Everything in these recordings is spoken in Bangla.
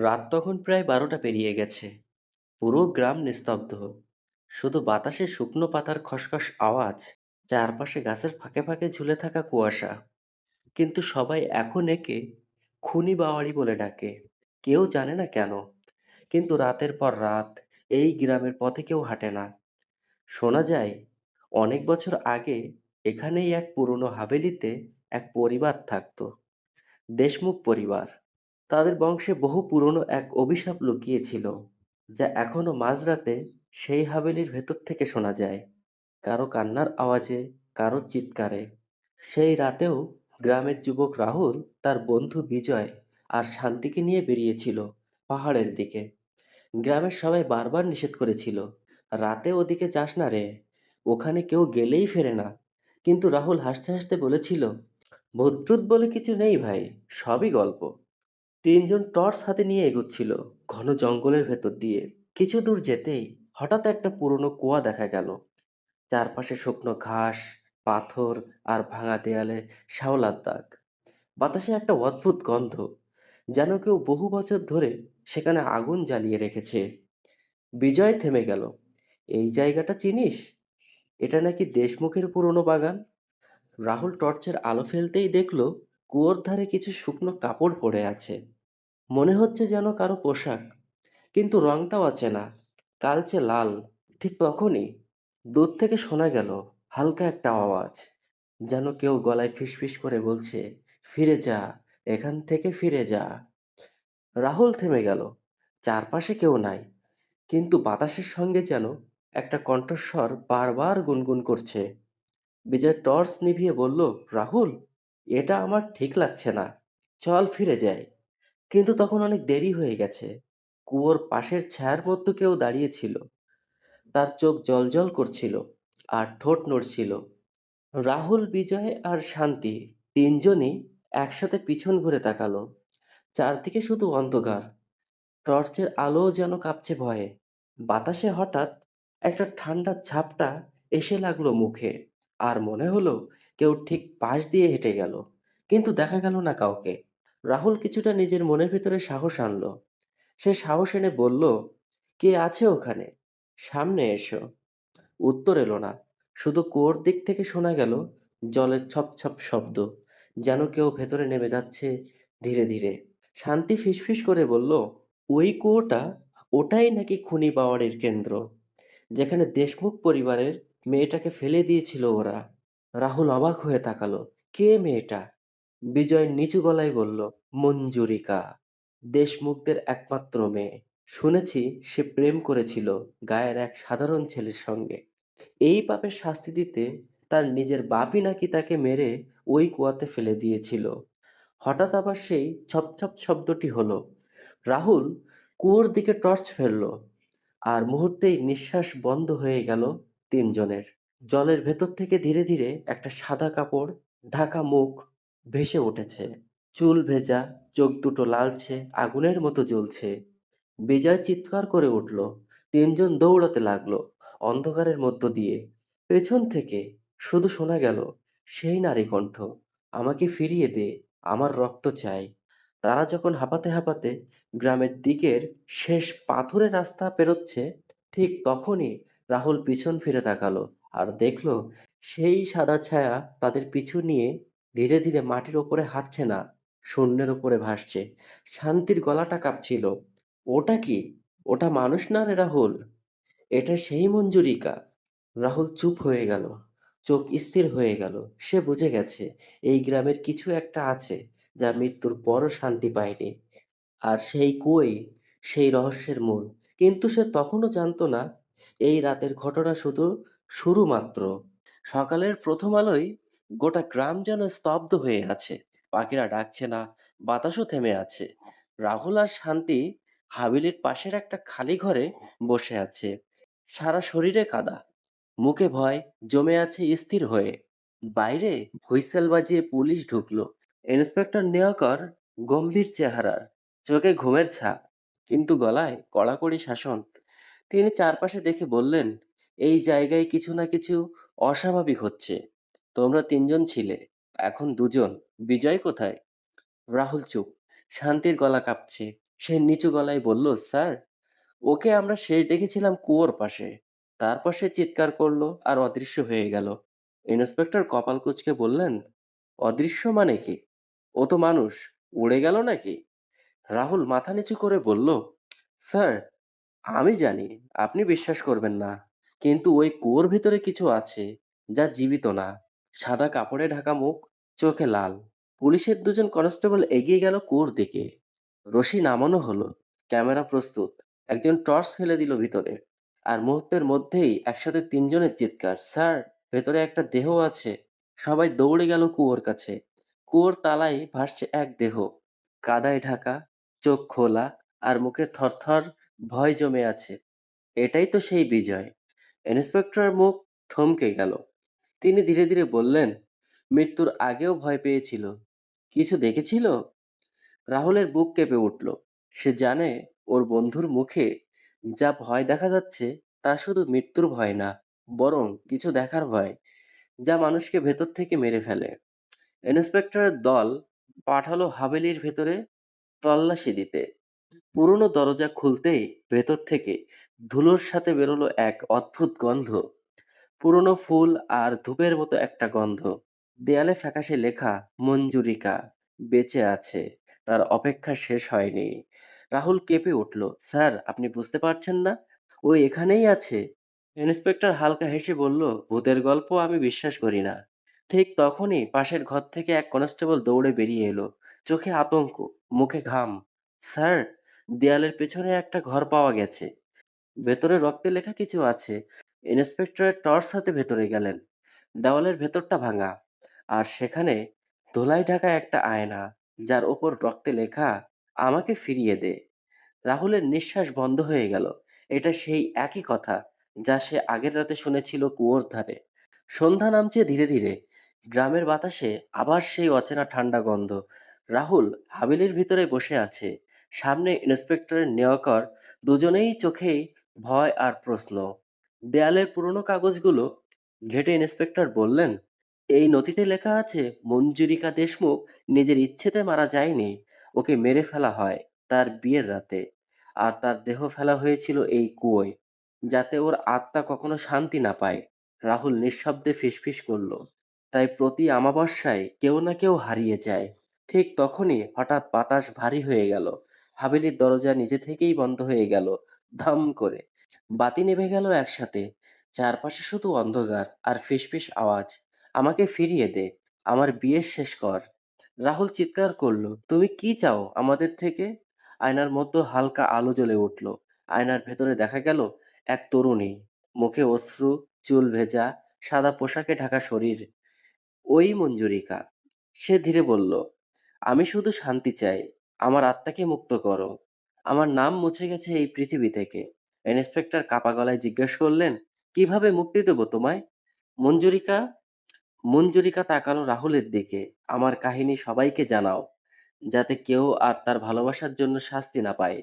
রাত তখন প্রায় বারোটা পেরিয়ে গেছে। পুরো গ্রাম নিস্তব্ধ। শুধু বাতাসে শুকনো পাতার খসখস আওয়াজ, চারপাশে গাছের ফাঁকে ফাঁকে ঝুলে থাকা কুয়াশা। কিন্তু সবাই এখন একে খুনি বাওয়ারি বলে ডাকে। কেউ জানে না কেন। কিন্তু রাতের পর রাত এই গ্রামের পথে কেউ হাঁটে না। শোনা যায়, অনেক বছর আগে এখানেই এক পুরনো হাভেলিতে এক পরিবার থাকতো। দেশমুখ পরিবার। তাদের বংশে বহু পুরনো এক অভিশাপ লুকিয়ে ছিল যা এখনও মাঝরাতে সেই হাবেলির ভেতর থেকে শোনা যায়। কারও কান্নার আওয়াজে, কারও চিৎকারে। সেই রাতেও গ্রামের যুবক রাহুল তার বন্ধু বিজয় আর শান্তিকে নিয়ে বেরিয়েছিল পাহাড়ের দিকে। গ্রামের সবাই বারবার নিষেধ করেছিল, রাতে ওদিকে যাস না রে, ওখানে কেউ গেলেই ফেরে না। কিন্তু রাহুল হাসতে হাসতে বলেছিল, ভূতটুত বলে কিছু নেই ভাই, সবই গল্প। তিনজন টর্চ হাতে নিয়ে এগোচ্ছিল, ঘন জঙ্গলের ভেতর দিয়ে। কিছু দূর যেতেই হঠাৎ একটা পুরনো কুয়া দেখা গেল। চারপাশে শুকনো ঘাস, পাথর আর ভাঙা দেয়ালে শ্যাওলার দাগ। বাতাসে একটা অদ্ভুত গন্ধ, যেন কেউ বহু বছর ধরে সেখানে আগুন জ্বালিয়ে রেখেছে। বিজয় থেমে গেল, এই জায়গাটা চিনিস? এটা নাকি দেশমুখের পুরনো বাগান? রাহুল টর্চের আলো ফেলতেই দেখল, কুয়োর ধারে কিছু শুকনো কাপড় পড়ে আছে। মনে হচ্ছে যেন কারও পোশাক, কিন্তু রংটাও অচেনা কালচে লাল, ঠিক তখনই দূর থেকে শোনা গেল হালকা একটা আওয়াজ, যেন কেউ গলায় ফিসফিস করে বলছে, ফিরে যা, এখান থেকে ফিরে যা। রাহুল থেমে গেল, চারপাশে কেউ নাই, কিন্তু বাতাসের সঙ্গে যেন একটা কণ্ঠস্বর বারবার গুনগুন করছে। বিজয় টর্চ নিভিয়ে বলল, রাহুল, এটা আমার ঠিক লাগছে না, চল ফিরে যাই। কিন্তু তখন অনেক দেরি হয়ে গেছে। কুয়োর পাশের ছায়ার মধ্যে কেউ দাঁড়িয়েছিল তার চোখ জলজল করছিল আর ঠোঁট নড়ছিল। রাহুল, বিজয় আর শান্তি তিনজনই একসাথে পিছন ঘুরে তাকালো। চারদিকে শুধু অন্ধকার। টর্চের আলো যেন কাঁপছে ভয়ে। বাতাসে হঠাৎ একটা ঠান্ডা ঝাপটা এসে লাগল মুখে আর মনে হলো কেউ ঠিক পাশ দিয়ে হেঁটে গেল। কিন্তু দেখা গেল না কাউকে। রাহুল কিছুটা নিজের মনের ভিতরে সাহস আনলো। সে সাহস এনে বলল, কে আছে ওখানে? সামনে এসো। উত্তর এলো না। শুধু কুয়োর দিক থেকে শোনা গেল, জলের ছপ ছপ শব্দ, যেন কেউ ভেতরে নেমে যাচ্ছে ধীরে ধীরে। শান্তি ফিসফিস করে বলল, ওই কুয়োটা, ওটাই নাকি খুনি পাওয়ারের কেন্দ্র, যেখানে দেশমুখ পরিবারের মেয়েটাকে ফেলে দিয়েছিল ওরা। রাহুল অবাক হয়ে তাকালো, কে মেয়েটা? বিজয় নিচু গলায় বলল, মঞ্জুরিকা, দেশমুখদের একমাত্র মেয়ে। শুনেছি সে প্রেম করেছিল গায়ের এক সাধারণ ছেলের সঙ্গে। এই পাপের শাস্তি দিতে তার নিজের বাপই নাকি তাকে মেরে ওই কুয়াতে ফেলে দিয়েছিল। হঠাৎ আবার সেই ছপছপ শব্দটি হলো। রাহুল কুয়োর দিকে টর্চ ফেলল আর মুহূর্তেই নিঃশ্বাস বন্ধ হয়ে গেল তিনজনের। জলের ভেতর থেকে ধীরে ধীরে একটা সাদা কাপড়, ঢাকা মুখ ভেসে উঠেছে। চুল ভেজা, চোখ দুটো লালছে, আগুনের মতো জ্বলছে। বিজয় চিৎকার করে উঠল। তিনজন দৌড়াতে লাগল অন্ধকারের মধ্য দিয়ে। পেছন থেকে শুধু শোনা গেল, সেই নারী কণ্ঠ, আমাকে ফিরিয়ে দে, আমার রক্ত চাই। তারা যখন হাঁপাতে হাঁপাতে গ্রামের দিকের শেষ পাথরের রাস্তা পেরোচ্ছে, ঠিক তখনই রাহুল পিছন ফিরে তাকালো আর দেখল, সেই সাদা ছায়া তাদের পিছু নিয়ে ধীরে ধীরে মাটির ওপরে হাঁটছে না, শূন্যের ওপরে ভাসছে। শান্তির গলাটা কাঁপছিল। ওটা কি? ওটা মানুষ না রে রাহুল? এটা সেই মঞ্জুরিকা। রাহুল চুপ হয়ে গেল। চোখ স্থির হয়ে গেল। সে বুঝে গেছে, এই গ্রামের কিছু একটা আছে যা মৃত্যুর পরও শান্তি পায়নি। আর সেই কুয়োই, সেই রহস্যের মূল। কিন্তু সে তখনও জানতো না, এই রাতের ঘটনা শুধু শুরু মাত্র সকালের প্রথম আলোয় গোটা গ্রাম যেন স্তব্ধ হয়ে আছে। পাখিরা ডাকছে না, বাতাসও থেমে আছে। রাহুল আর শান্তি হাবিলির পাশের একটা খালি ঘরে বসে আছে। সারা শরীরে কাদা, মুখে ভয়, জমে আছে স্থির হয়ে। বাইরে হুইসেল বাজিয়ে পুলিশ ঢুকলো। ইন্সপেক্টর নিয়োকর গম্ভীর চেহারার, চোখে ঘুমের ছাপ, কিন্তু গলায় কড়াকড়ি শাসন। তিনি চারপাশে দেখে বললেন, এই জায়গায় কিছু না কিছু অস্বাভাবিক হচ্ছে। তোমরা তিনজন ছিলে, এখন দুজন। বিজয় কোথায়? রাহুল চুপ। শান্তির গলা কাঁপছে। সে নিচু গলায় বলল, স্যার, ওকে আমরা শেষ দেখেছিলাম কুয়োর পাশে। তারপর সে চিৎকার করল আর অদৃশ্য হয়ে গেল। ইন্সপেক্টর কপাল কুঁচকে বললেন, অদৃশ্য মানে কি? ও তো মানুষ, উড়ে গেল নাকি? রাহুল মাথা নিচু করে বলল, স্যার, আমি জানি, আপনি বিশ্বাস করবেন না। কিন্তু ওই কুয়োর ভিতরে কিছু আছে যা জীবিত না। সাদা কাপড়ে ঢাকা মুখ, চোখে লাল। পুলিশের দুজন কনস্টেবল এগিয়ে গেল কুয়োর দিকে। রশি নামানো হলো। ক্যামেরা প্রস্তুত। একজন টর্চ ফেলে দিল ভিতরে। আর মুহূর্তের মধ্যেই একসাথে তিনজনের চিৎকার, স্যার, ভেতরে একটা দেহ আছে। সবাই দৌড়ে গেল কুয়োর কাছে। কুয়োর তালায় ভাসছে এক দেহ। কাদায় ঢাকা, চোখ খোলা আর মুখে থরথর ভয় জমে আছে। এটাই তো সেই বিজয়। ইন্সপেক্টরের মুখ থমকে গেল। তিনি ধীরে ধীরে বললেন, মৃত্যুর আগেও ভয় পেয়েছিল। কিছু দেখেছিল? রাহুলের বুক কেঁপে উঠল। সে জানে ওর বন্ধুর মুখে যা ভয় দেখা যাচ্ছে তা শুধু মৃত্যুর ভয় না, বরং কিছু দেখার ভয়, যা মানুষকে ভেতর থেকে মেরে ফেলে। ইন্সপেক্টরের দল পাঠালো হাবেলির ভেতরে তল্লাশি দিতে। পুরনো দরজা খুলতেই ভেতর থেকে ধুলোর সাথে বেরোলো এক অদ্ভুত গন্ধ। পুরনো ফুল আর ধূপের মতো একটা গন্ধ। দেয়ালে ফ্যাকাশে লেখা, মঞ্জুরিকা বেঁচে আছে। তার অপেক্ষা শেষ হয়নি। রাহুল কেঁপে উঠল, স্যার, আপনি বুঝতে পারছেন না? ও এখানেই আছে? ইন্সপেক্টর হালকা হেসে বলল, ভূতের গল্প আমি বিশ্বাস করি না। ঠিক তখনই পাশের ঘর থেকে এক কনস্টেবল দৌড়ে বেরিয়ে এলো। চোখে আতঙ্ক, মুখে ঘাম। স্যার, দেয়ালের পেছনে একটা ঘর পাওয়া গেছে। ভেতরে রক্তে লেখা কিছু আছে। ইন্সপেক্টরের টর্চ হাতে ভেতরে গেলেন। দেওয়ালের ভেতরটা ভাঙা। আর সেখানে ধুলাই ঢাকা একটা আয়না, যার ওপর রক্তে লেখা, আমাকে ফিরিয়ে দে। রাহুলের নিঃশ্বাস বন্ধ হয়ে গেল। এটা সেই একই কথা যা সে আগের রাতে শুনেছিল কুয়োর ধারে। সন্ধ্যা নামছে ধীরে ধীরে। গ্রামের বাতাসে আবার সেই অচেনা ঠান্ডা গন্ধ। রাহুল হাবিলির ভিতরে বসে আছে। সামনে ইন্সপেক্টরের নিয়কর দুজনেই চোখেই ভয় আর প্রশ্ন। দেয়ালের পুরনো কাগজগুলো, ঘেটে ইন্সপেক্টর বললেন, এই নথিতে লেখা আছে, মঞ্জুরিকা দেশমুখ নিজের ইচ্ছেতে মারা যায়নি, ওকে মেরে ফেলা হয় তার বিয়ের রাতে, আর তার দেহ ফেলা হয়েছিল এই কুয়োয়, যাতে ওর আত্মা কখনো শান্তি না পায়। রাহুল নিঃশব্দে ফিসফিস করল, তাই প্রতি আমাবস্যায় কেউ না কেউ হারিয়ে যায়। ঠিক তখনই হঠাৎ বাতাস ভারী হয়ে গেল হাভেলির দরজা নিজে থেকেই বন্ধ হয়ে গেল, ধাম করে। বাতি নেভে গেল একসাথে। চারপাশে শুধু অন্ধকার আর ফিসফিস আওয়াজ। আমাকে ফিরিয়ে দে, আমার বিয়ে শেষ কর। রাহুল চিৎকার করল, তুমি কি চাও আমাদের থেকে? আয়নার মধ্যে হালকা আলো জ্বলে উঠল। আয়নার ভেতরে দেখা গেল এক তরুণী। মুখে অশ্রু, চুল ভেজা, সাদা পোশাকে ঢাকা শরীর। ওই মঞ্জুরিকা। সে ধীরে বলল, আমি শুধু শান্তি চাই। আমার আত্মাকে মুক্ত করো। আমার নাম মুছে গেছে এই পৃথিবী থেকে। ইন্সপেক্টর কাপা গলায় জিজ্ঞেস করলেন, কীভাবে মুক্তি দেবো তোমায়? মঞ্জুরিকা মঞ্জুরিকা তাকালো রাহুলের দিকে, আমার কাহিনী সবাইকে জানাও, যাতে কেউ আর তার ভালোবাসার জন্য শাস্তি না পায়।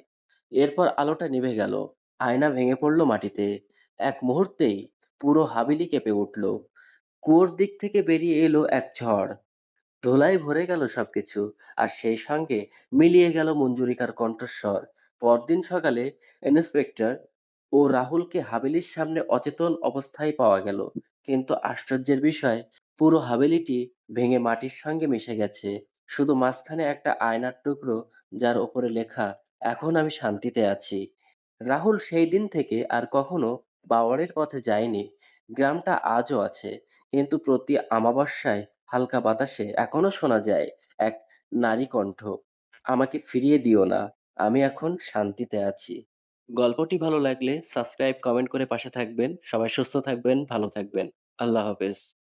এরপর আলোটা নিভে গেল, আয়না ভেঙে পড়ল মাটিতে, এক মুহূর্তেই পুরো হাবিলি কেঁপে উঠল, কুয়োর দিক থেকে বেরিয়ে এলো এক ঝড় ধুলায় ভরে গেল সবকিছু, আর সেই সঙ্গে মিলিয়ে গেল মঞ্জুরিকার কণ্ঠস্বর। পরদিন সকালে ইন্সপেক্টর ও রাহুলকে হাভেলির সামনে অচেতন অবস্থায় পাওয়া গেল। কিন্তু আশ্চর্যের বিষয়, পুরো হাভেলিটি ভেঙে মাটির সঙ্গে মিশে গেছে। শুধু মাঝখানে একটা আয়নার টুকরো যার ওপরে লেখা, এখন আমি শান্তিতে আছি। রাহুল সেই দিন থেকে আর কখনো বাওয়ারের পথে যায়নি। গ্রামটা আজও আছে, কিন্তু প্রতি আমাবস্যায় হালকা বাতাসে এখনও শোনা যায় এক নারী কণ্ঠ আমাকে ফিরিয়ে দিও না, আমি এখন শান্তিতে আছি। গল্পটি ভালো লাগলে সাবস্ক্রাইব, কমেন্ট করে পাশে থাকবেন। সবাই সুস্থ থাকবেন, ভালো থাকবেন। আল্লাহ হাফেজ।